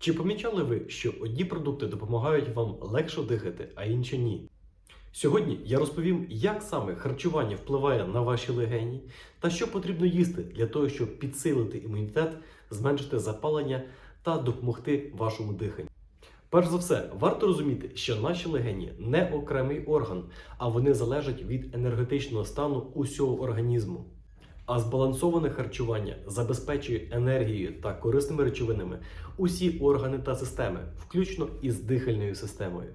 Чи помічали ви, що одні продукти допомагають вам легше дихати, а інші ні? Сьогодні я розповім, як саме харчування впливає на ваші легені та що потрібно їсти для того, щоб підсилити імунітет, зменшити запалення та допомогти вашому диханню. Перш за все, варто розуміти, що наші легені не окремий орган, а вони залежать від енергетичного стану усього організму. А збалансоване харчування забезпечує енергією та корисними речовинами усі органи та системи, включно із дихальною системою.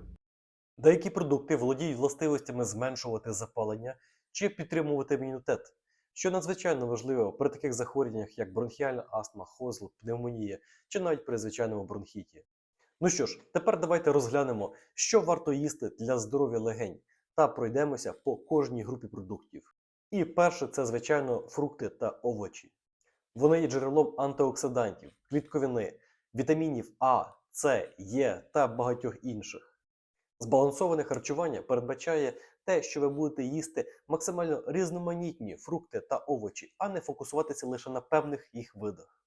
Деякі продукти володіють властивостями зменшувати запалення чи підтримувати імунітет, що надзвичайно важливо при таких захворюваннях, як бронхіальна астма, хозл, пневмонія чи навіть при звичайному бронхіті. Ну що ж, тепер давайте розглянемо, що варто їсти для здоров'я легень, та пройдемося по кожній групі продуктів. І перше це, звичайно, фрукти та овочі. Вони є джерелом антиоксидантів, клітковини, вітамінів А, С, Е та багатьох інших. Збалансоване харчування передбачає те, що ви будете їсти максимально різноманітні фрукти та овочі, а не фокусуватися лише на певних їх видах.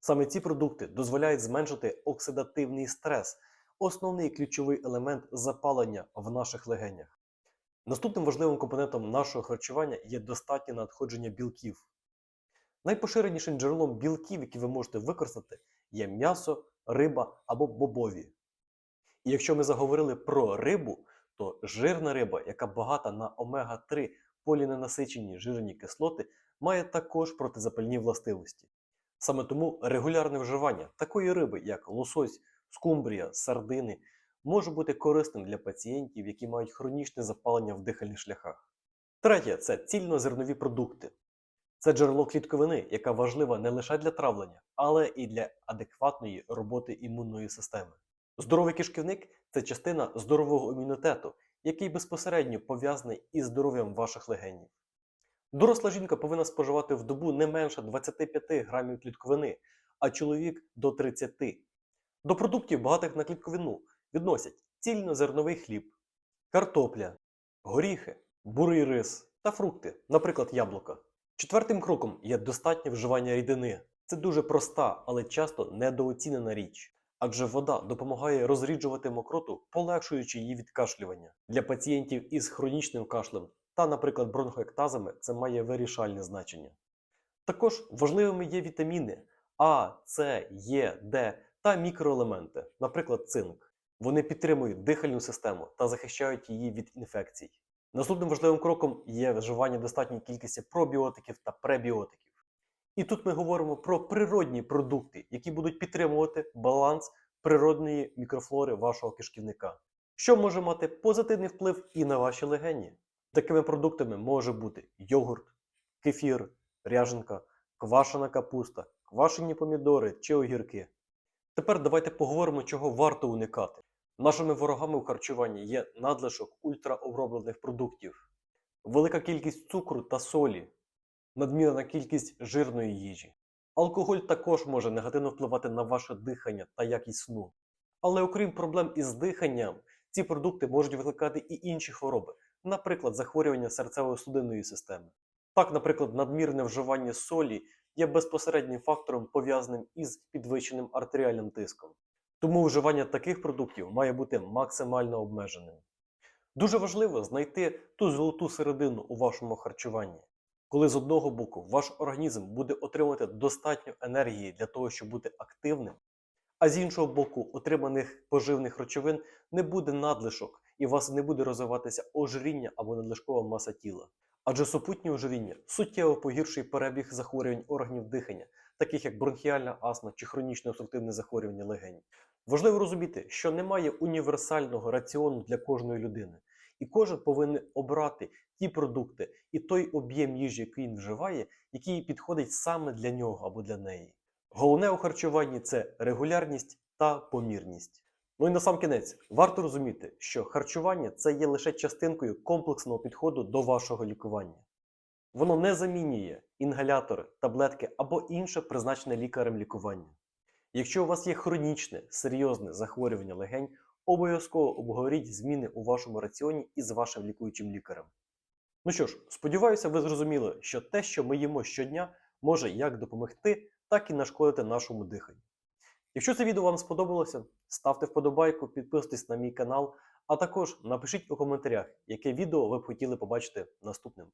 Саме ці продукти дозволяють зменшити оксидативний стрес, основний ключовий елемент запалення в наших легенях. Наступним важливим компонентом нашого харчування є достатнє надходження білків. Найпоширенішим джерелом білків, які ви можете використати, є м'ясо, риба або бобові. І якщо ми заговорили про рибу, то жирна риба, яка багата на омега-3 поліненасичені жирні кислоти, має також протизапальні властивості. Саме тому регулярне вживання такої риби, як лосось, скумбрія, сардини, може бути корисним для пацієнтів, які мають хронічне запалення в дихальних шляхах. Третє це цільнозернові продукти. Це джерело клітковини, яка важлива не лише для травлення, але і для адекватної роботи імунної системи. Здоровий кишківник це частина здорового імунітету, який безпосередньо пов'язаний із здоров'ям ваших легенів. Доросла жінка повинна споживати в добу не менше 25 грамів клітковини, а чоловік до 30. До продуктів, багатих на клітковину, відносять цільнозерновий хліб, картопля, горіхи, бурий рис та фрукти, наприклад, яблука. Четвертим кроком є достатнє вживання рідини. Це дуже проста, але часто недооцінена річ. Адже вода допомагає розріджувати мокроту, полегшуючи її відкашлювання. Для пацієнтів із хронічним кашлем та, наприклад, бронхоектазами це має вирішальне значення. Також важливими є вітаміни А, С, Е, Д та мікроелементи, наприклад, цинк. Вони підтримують дихальну систему та захищають її від інфекцій. Наступним важливим кроком є вживання достатньої кількості пробіотиків та пребіотиків. І тут ми говоримо про природні продукти, які будуть підтримувати баланс природної мікрофлори вашого кишківника, що може мати позитивний вплив і на ваші легені. Такими продуктами може бути йогурт, кефір, ряженка, квашена капуста, квашені помідори чи огірки. Тепер давайте поговоримо, чого варто уникати. Нашими ворогами в харчуванні є надлишок ультраоброблених продуктів, велика кількість цукру та солі, надмірна кількість жирної їжі. Алкоголь також може негативно впливати на ваше дихання та якість сну. Але окрім проблем із диханням, ці продукти можуть викликати і інші хвороби, наприклад, захворювання серцево-судинної системи. Так, наприклад, надмірне вживання солі є безпосереднім фактором, пов'язаним із підвищеним артеріальним тиском. Тому вживання таких продуктів має бути максимально обмеженим. Дуже важливо знайти ту золоту середину у вашому харчуванні, коли з одного боку ваш організм буде отримувати достатньо енергії для того, щоб бути активним, а з іншого боку, отриманих поживних речовин не буде надлишок і у вас не буде розвиватися ожиріння або надлишкова маса тіла. Адже супутнє ожиріння суттєво погіршує перебіг захворювань органів дихання, таких як бронхіальна астма чи хронічне обструктивне захворювання легень. Важливо розуміти, що немає універсального раціону для кожної людини, і кожен повинен обрати ті продукти і той об'єм їжі, який він вживає, який підходить саме для нього або для неї. Головне у харчуванні це регулярність та помірність. Ну і на сам кінець варто розуміти, що харчування це є лише частинкою комплексного підходу до вашого лікування. Воно не замінює інгалятори, таблетки або інше призначене лікарем лікування. Якщо у вас є хронічне, серйозне захворювання легень, обов'язково обговоріть зміни у вашому раціоні із вашим лікуючим лікарем. Ну що ж, сподіваюся, ви зрозуміли, що те, що ми їмо щодня, може як допомогти, так і нашкодити нашому диханню. Якщо це відео вам сподобалося, ставте вподобайку, підписуйтесь на мій канал, а також напишіть у коментарях, яке відео ви б хотіли побачити наступним.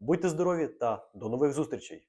Будьте здорові та до нових зустрічей!